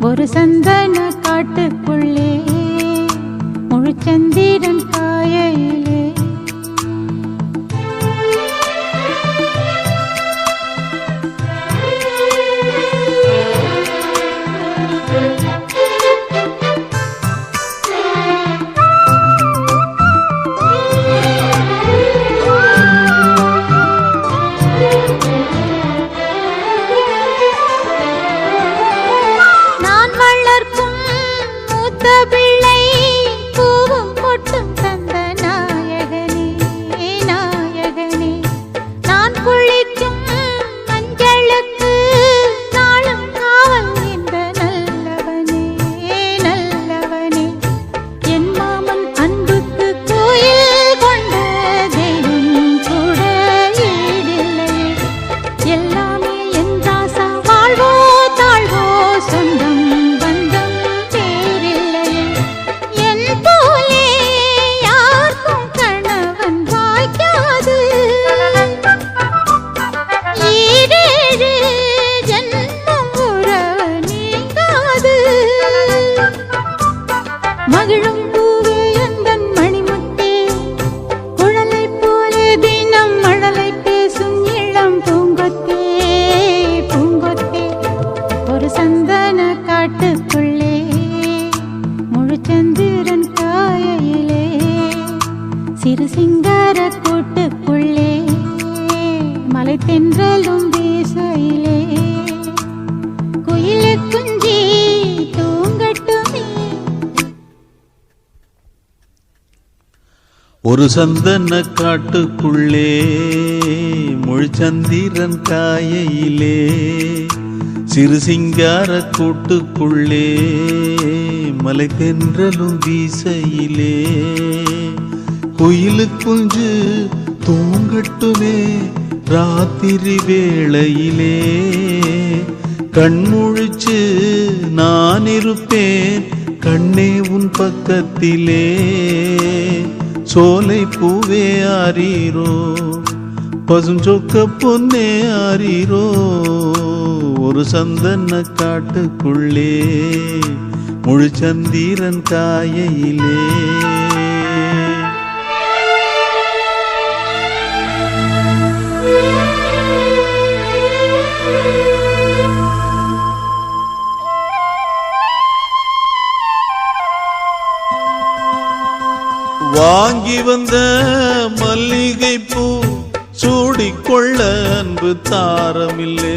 ஒரு சந்தன காட்டுக்குள்ளே முழுச்சந்திரன் காயையிலே ஒரு சந்தன காட்டுக்குள்ளே முழுச்சந்திரன் காயையிலே சிறு சிங்கார கூட்டுக்குள்ளே மலை தென்றலும் வீசையிலே. குயிலு குஞ்சு தூங்கட்டுமே ராத்திரி வேளையிலே. கண்முழிச்சு நான் இருப்பேன் கண்ணே உன் பக்கத்திலே. சோலை பூவே ஆறீரோ பசும் சொக்க பொன்னே ஆறீரோ ஒரு சந்தன காட்டுக்குள்ளே முழு சந்திரன் காயிலே வந்த மல்லிகை பூ சூடிக்கொள்ள அன்பு தாரமில்லே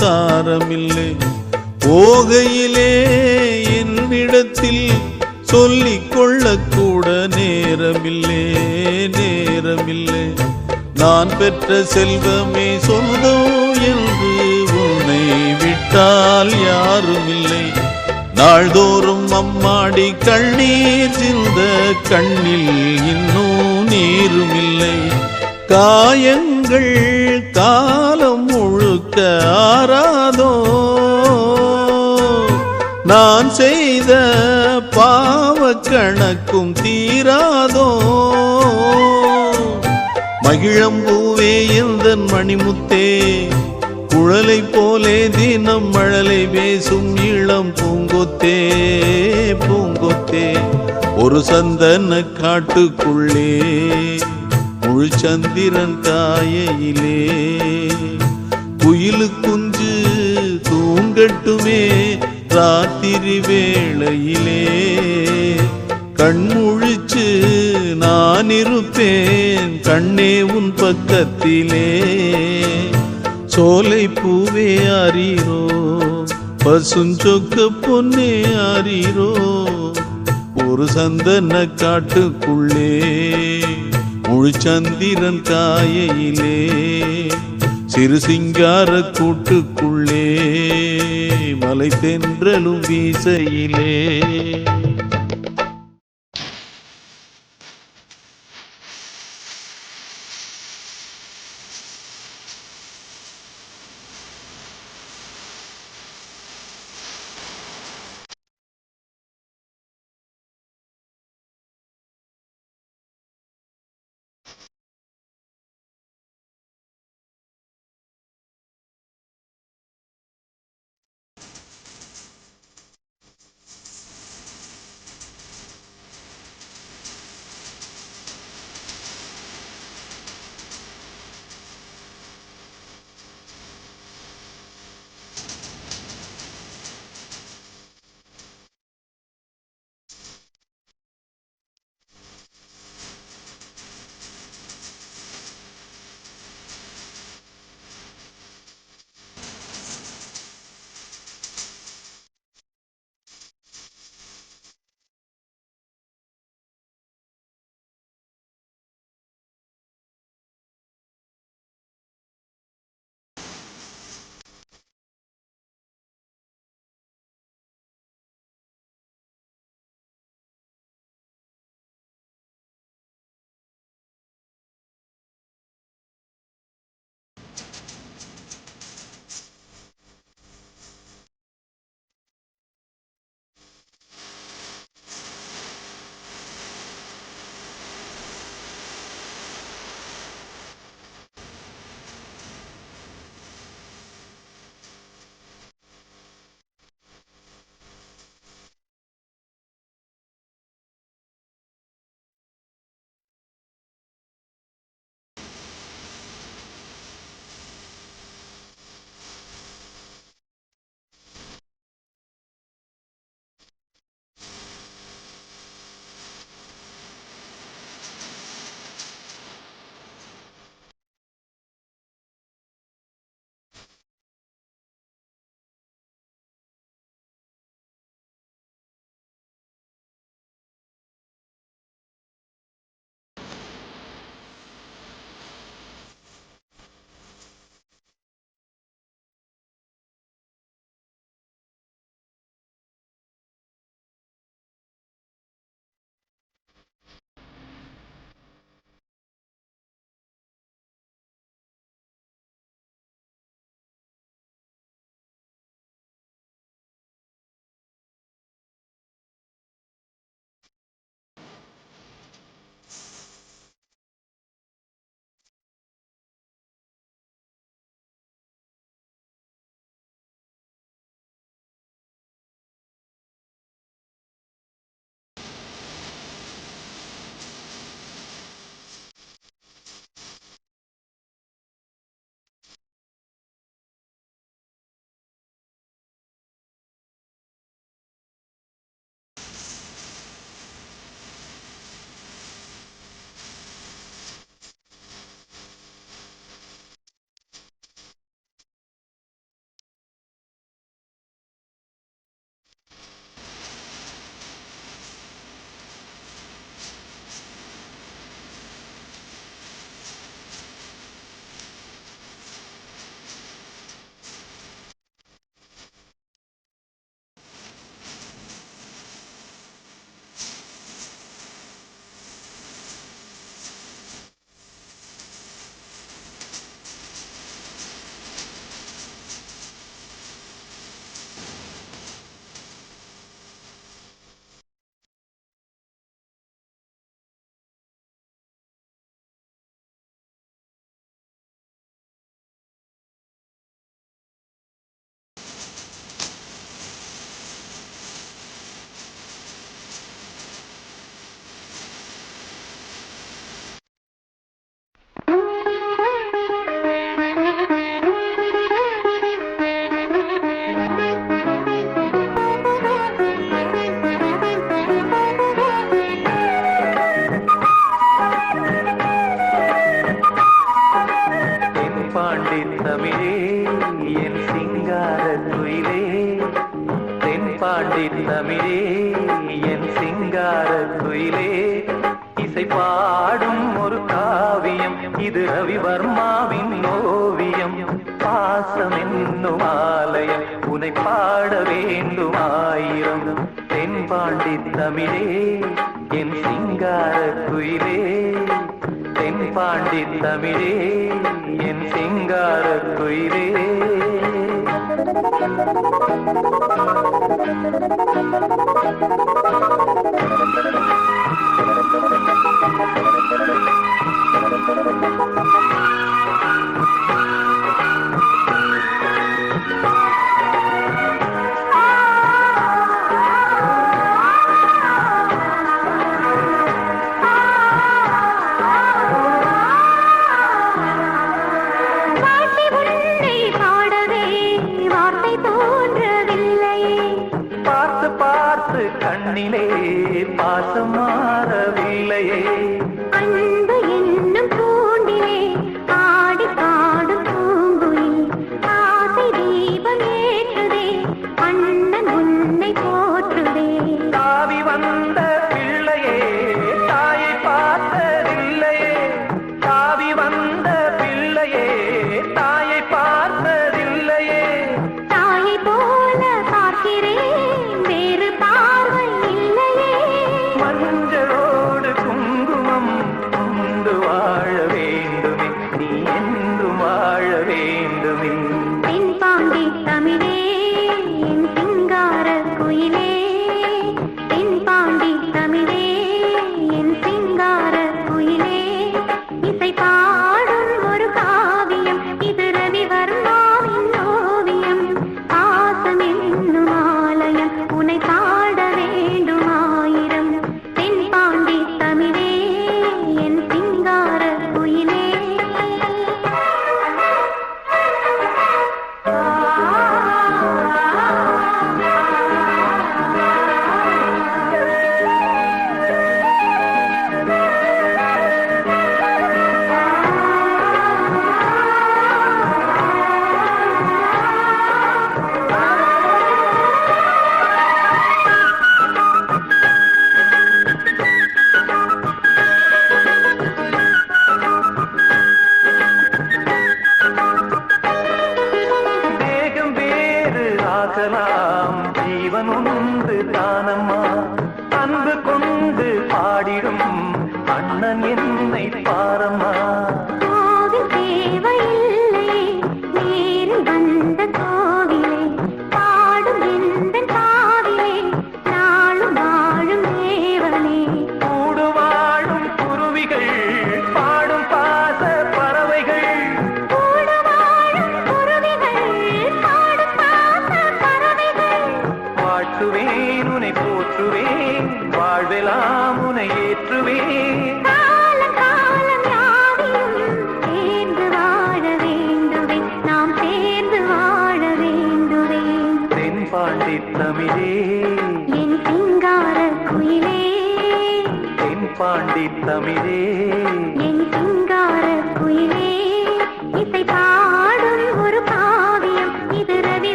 தாரமில்லே. போகையிலே என்னிடத்தில் சொல்லிக்கொள்ள கூட நேரமில்லே நேரமில்லை. நான் பெற்ற செல்வமே சொந்தம் என்று உன்னை விட்டால் யாருமில்லை. நாள்தோறும் அம்மாடி கண்ணீர் சிந்த கண்ணில் இன்னும் நீரும் இல்லை காயங்கள் காலம் முழுக்க ஆறாதோ? நான் செய்த பாவ கணக்கும் தீராதோ? மகிழம்பூவே எந்தன் மணிமுத்தே குழலை போலே தினம் மழலை பேசும் இளம் பூங்கொத்தே பூங்கொத்தே. ஒரு சந்தன காட்டுக்குள்ளே முழு சந்திரன் காயையிலே குயிலு குஞ்சு தூங்கட்டுமே ராத்திரி வேளையிலே. கண்முழிச்சு நான் இருப்பேன் கண்ணே உன் பக்கத்திலே. சோலை பூவே அறிரோ பசுஞ்சொக்க பொன்னே அறிரோ ஒரு சந்தன காட்டுக்குள்ளே முழு சந்திரன் காயையிலே சிறு சிங்கார கூட்டுக்குள்ளே மலை தென்றலும் வீசையிலே. சிங்கார குயிலே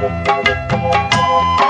Música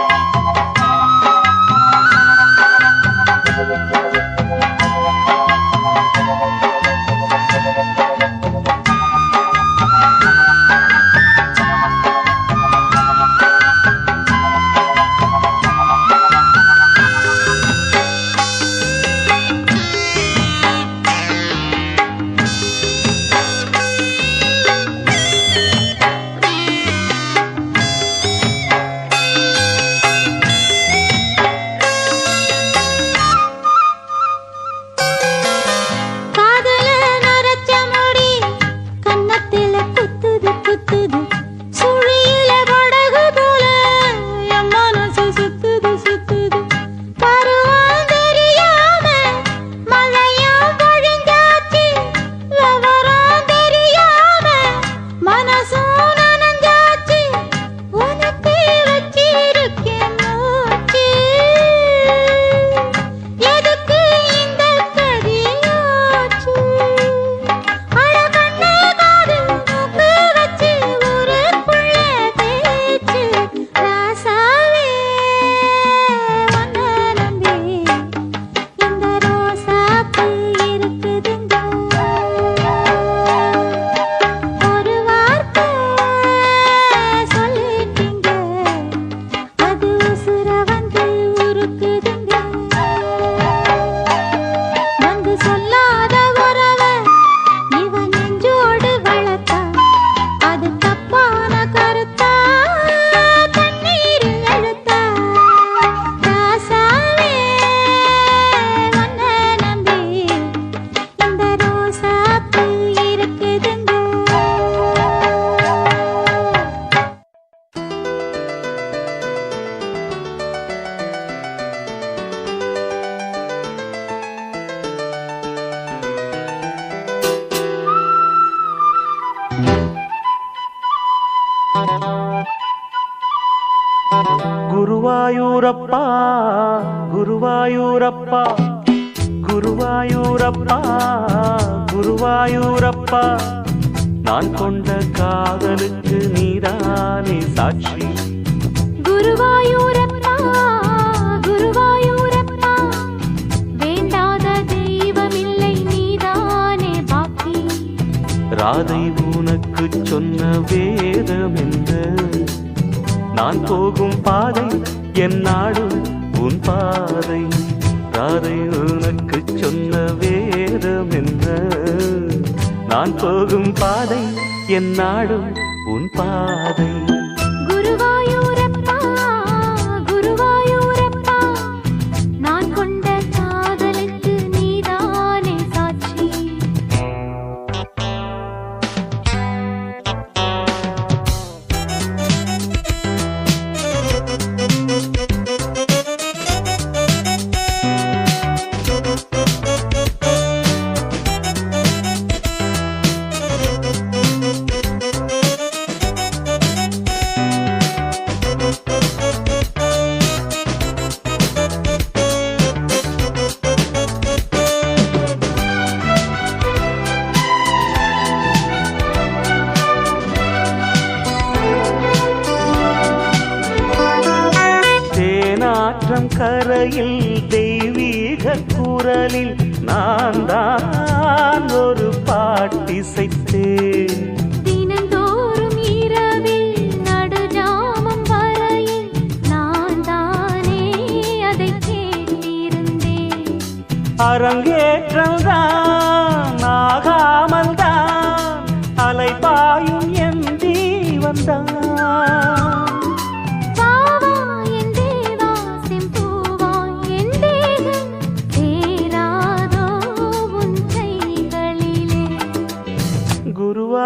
ராதை உனக்கு சொன்ன வேதம் நான் போகும் பாதை என் நாடு உன் பாதை. ராதை உனக்கு சொன்ன வேதம் நான் போகும் பாதை என் நாடு உன் பாதை.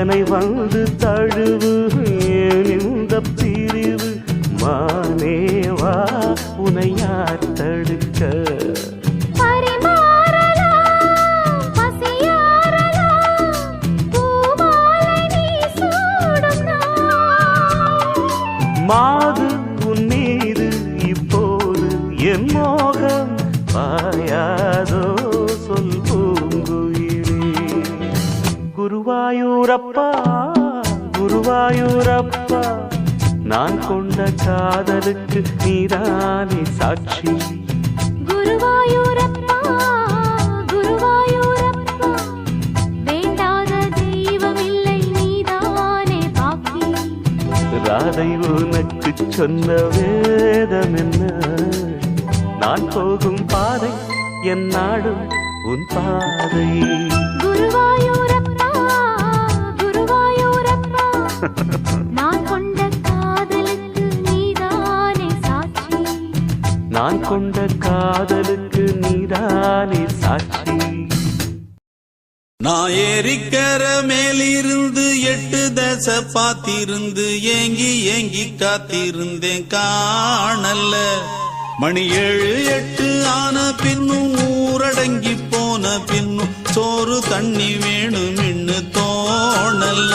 என்னை வந்து தழுவு. ஏன் இந்த பிரிவு? மானேவா உனை யார் தடுக்க? மாது குருவாயூரப்பா நான் கொண்ட காதலுக்கு நீதானே சாட்சி. குருவாயூரப்பா குருவாயூரப்பா வேண்டாத தெய்வமில்லை நீதானே பாக்கி ராதை உனக்கு சொன்ன வேதம் என்ன நான் போகும் பாதை என் நாடும் உன் பாதை. குருவாயூரப்பா நான் கொண்ட காதலுக்கு நீதானே சாட்சி. நான் கொண்ட காதலுக்கு நீதானே சாட்சி. நான் ஏரிக்கர மேலிருந்து எட்டு தச பாத்திருந்து ஏங்கி ஏங்கி காத்திருந்தேன் காணல மணி ஏழு எட்டு ஆன பின்னும் ஊரடங்கி போன பின்னும் சோறு தண்ணி வேணும் இன்னு தோணல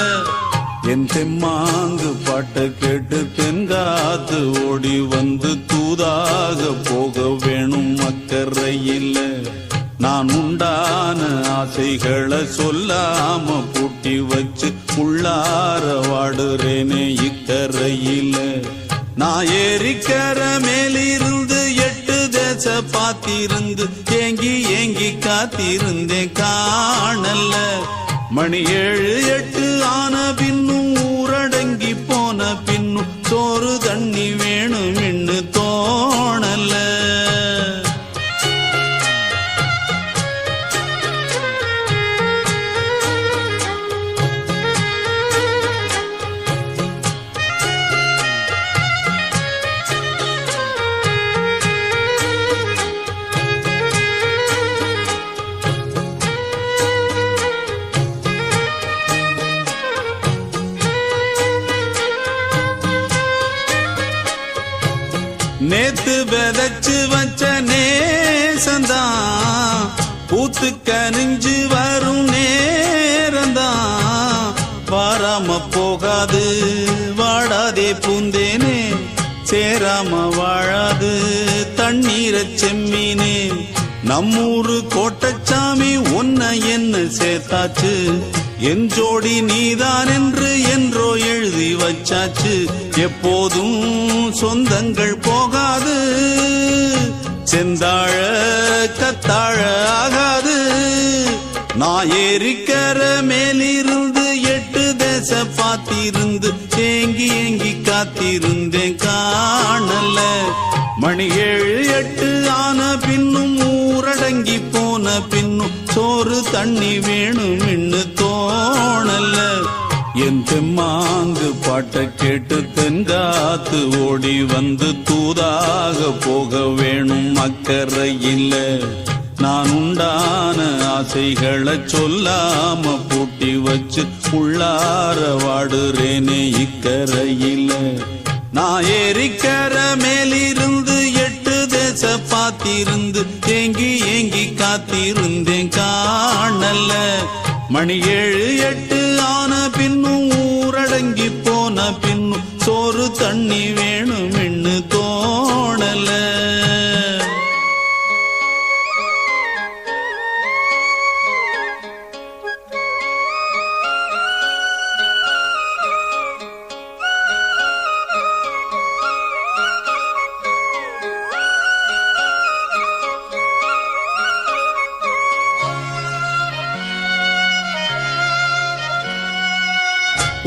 என் தெம்மாங்கு பாட்டை கேட்டு தென்காத்து ஓடி வந்து தூதாக போக வேணும் மக்கரையில் நான் உண்டான ஆசைகளை சொல்லாம பூட்டி வச்சு உள்ளார வாடுறேனே இக்கரையில் நான் ஏரிக்கர மேலிருந்து எட்டு தேச பாத்திருந்து ஏங்கி ஏங்கி காத்திருந்தேன் காணல. மணி ஏழு எட்டு ஆன பின்னும் ஊரடங்கி போன பின்னும் சோறு தண்ணி வேணும் விதச்சு வச்ச நேசந்தான் பூத்து கனிஞ்சு வரும் நேரந்தான். வாராம போகாது வாடாதே பூந்தேனே. சேராம வாழாது தண்ணீர செம்மீனே. நம்மூரு கோட்டச்சாமி ஒன்ன என்ன சேர்த்தாச்சு? என் ஜோடி நீதான் என்று என்றோ எழுதி வச்சாச்சு. எப்போதும் சொந்தங்கள் போகாது. செந்தாழ கத்தாழ ஆகாது. நான் ஏறிக்கர மேலிருந்து எட்டு தேச பார்த்திருந்து ஏங்கி ஏங்கி காத்திருந்தேன் காணல. மணி ஏழு எட்டு ஆன பின்னும் ஊரடங்கி போன பின்னும் சோறு தண்ணி வேணும் இன்னு தோணல என் தெம்மாங்கு பாட்டை கேட்டு தென்காத்து ஓடி வந்து தூதாக போக வேணும் அக்கறையில் நான் உண்டான ஆசைகளை சொல்லாம பூட்டி வச்சு உள்ளார வாடுறேனே இக்கரையில் நான் ஏறிக்கர மேலிருந்து எட்டு தேச பார்த்திருந்து ஏங்கி ஏங்கி காத்திருந்தேன் காணல மணி ஏழு எட்டு ஆன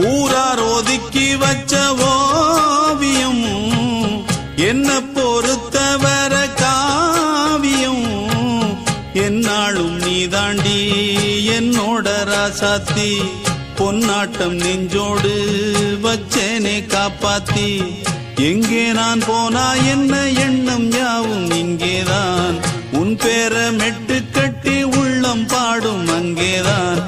ஊரார் ஒதுக்கி வச்ச ஓவியம் என்ன பொறுத்தவர காவியம். என்னாலும் நீ தாண்டி என்னோட ராசாத்தி பொன்னாட்டம் நெஞ்சோடு வச்சேனே காப்பாத்தி. எங்கே நான் போனா என்ன எண்ணம் யாவும் இங்கேதான். உன் பேர மெட்டு கட்டி உள்ளம் பாடும் அங்கேதான்.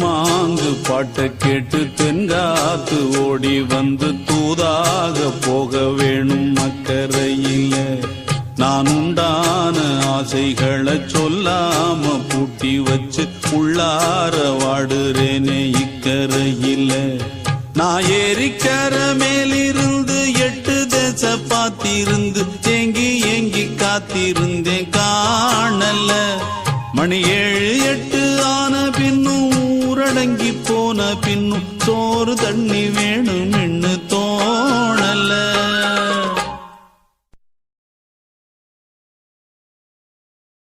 மாங்கு பாட்டை கேட்டு தென்காத்து ஓடி வந்து தூதாக போக வேணும் அக்கறையில. நான் உண்டான ஆசைகளை சொல்லாம பூட்டி வச்சு உள்ளார வாடுறேனே இக்கரையில. நான் ஏரிக்கர மேலிருந்து எட்டு தேச பார்த்திருந்து ஏங்கி ஏங்கி காத்திருந்தேன் காணல. மணி ஏழு எட்டு இணங்கி போன பின்னும் சோறு தண்ணி வேணும் எண்ணு